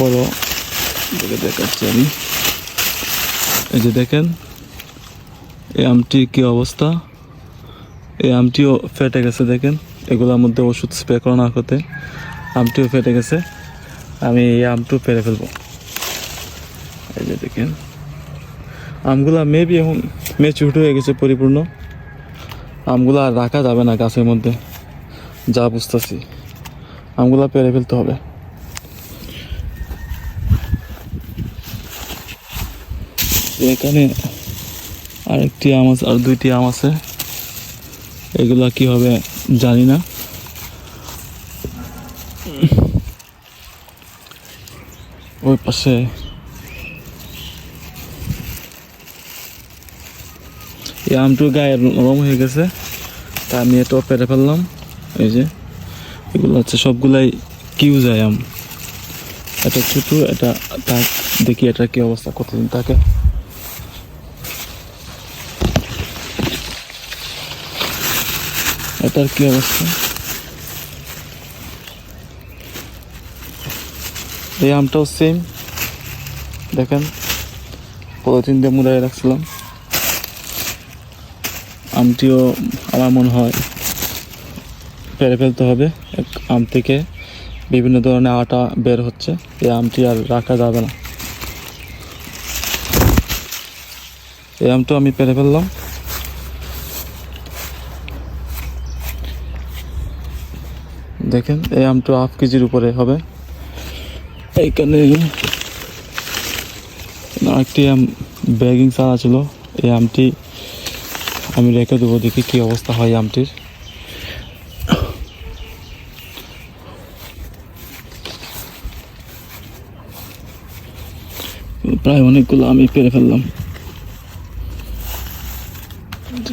বড় দেখে দেখাচ্ছি আমি। এই যে দেখেন, এই আমটির কি অবস্থা? এই আমটিও ফেটে গেছে দেখেন। এগুলোর মধ্যে ওষুধ স্প্রে করা না করতে আমটিও ফেটে গেছে। আমি এই আমটিও পেরে ফেলব। এই যে দেখেন, আমগুলা মেবি এখন মেচুট হয়ে গেছে পরিপূর্ণ। আমগুলো আর রাখা যাবে না গাছের মধ্যে। যা বুঝতেছি, আমগুলো পেরে ফেলতে হবে। এখানে আরেকটি আম আছে, আর দুইটি আম আছে। এগুলা কি হবে জানি না। ওই পাশে এই আমটু গায়ে নরম হয়ে গেছে, তা আমি এটাও পেরে ফেললাম। এই যে, এগুলো হচ্ছে সবগুলাই কিউ যায় আম। এটা ছোটো, এটা তাক দেখি এটা কি অবস্থা, কতদিন থাকে। এটার কি অবস্থা? এই আমটাও সেম দেখেন, পলিথিন দিয়ে মুড়াই রাখছিলাম। আমটিও আমার মনে হয় পেরে ফেলতে হবে। এক আম থেকে বিভিন্ন ধরনের আটা বের হচ্ছে। এই আমটি আর রাখা যাবে না। এই আমটা আমি পেরে ফেললাম। দেখেন, এই আমটা হাফ কেজির উপরে হবে। এইখানে একটি আম ব্যাগিং চারা ছিল। এই আমটি আমি রেখে দেবো, দেখি কি অবস্থা হয় আমটির। প্রায় অনেকগুলো আমি পেরে ফেললাম।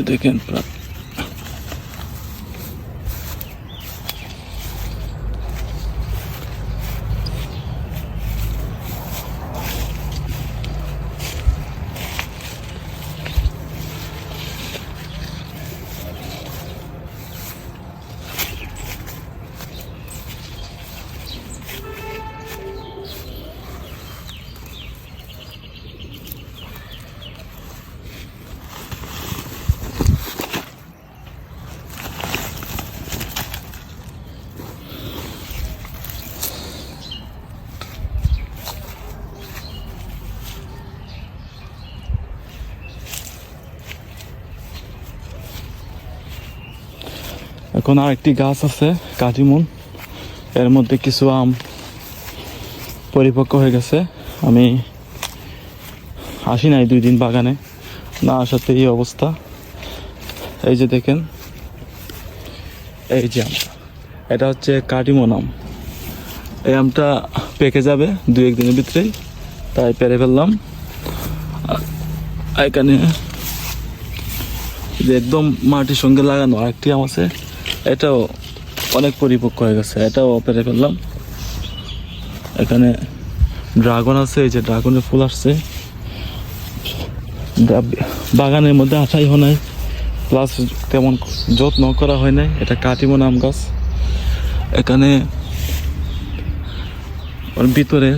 দেখেন, প্রায় এখন আর একটি গাছ আছে কাটিমুন এর মধ্যে কিছু আম পরিপক্ক হয়ে গেছে। আমি আসি নাই দুই দিন বাগানে, না আসাতে এই অবস্থা। এই যে দেখেন, এই যে আম। এটা হচ্ছে কাটিমন আম। এই আমটা পেকে যাবে দু এক দিনের ভিতরেই, তাই পেরে ফেললাম। এখানে একদম মাটির সঙ্গে লাগানো আরেকটি আম আছে এটাও অনেক পরিপক্ক হয়ে গেছে। এটাও পেরে ফেললাম এখানে ড্রাগন আছে, এই যে ড্রাগনের ফুল আসছে। বাগানের মধ্যে আঠাই হয় নাই। প্লাস তেমন যত্ন করা হয় নাই। এটা কাটিমন নাম গাছ। এখানে ওর ভিতরে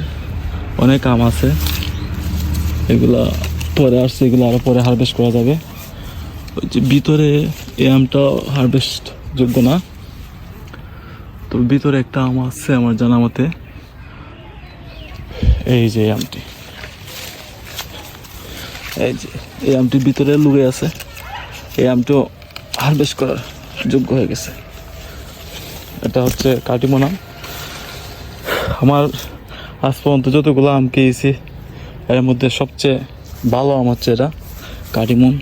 অনেক আম আছে। এগুলা পরে আসছে, এগুলো আরও পরে হারভেস্ট করা যাবে। ওই যে ভিতরে এই আমটা হারভেস্ট যোগ্য না। তো ভিতরে একটা আম আছে আমার জানা মতে। এই যে আমটি। এই যে এই আমটির ভিতরে লুকে আছে। এই আমটিও হারভেস্ট করার যোগ্য হয়ে গেছে। এটা হচ্ছে কাটিমন। আম আমার আজ পর্যন্ত যতগুলো আম খেয়েছি, এর মধ্যে সবচেয়ে ভালো আম হচ্ছে এটা কাটিমন।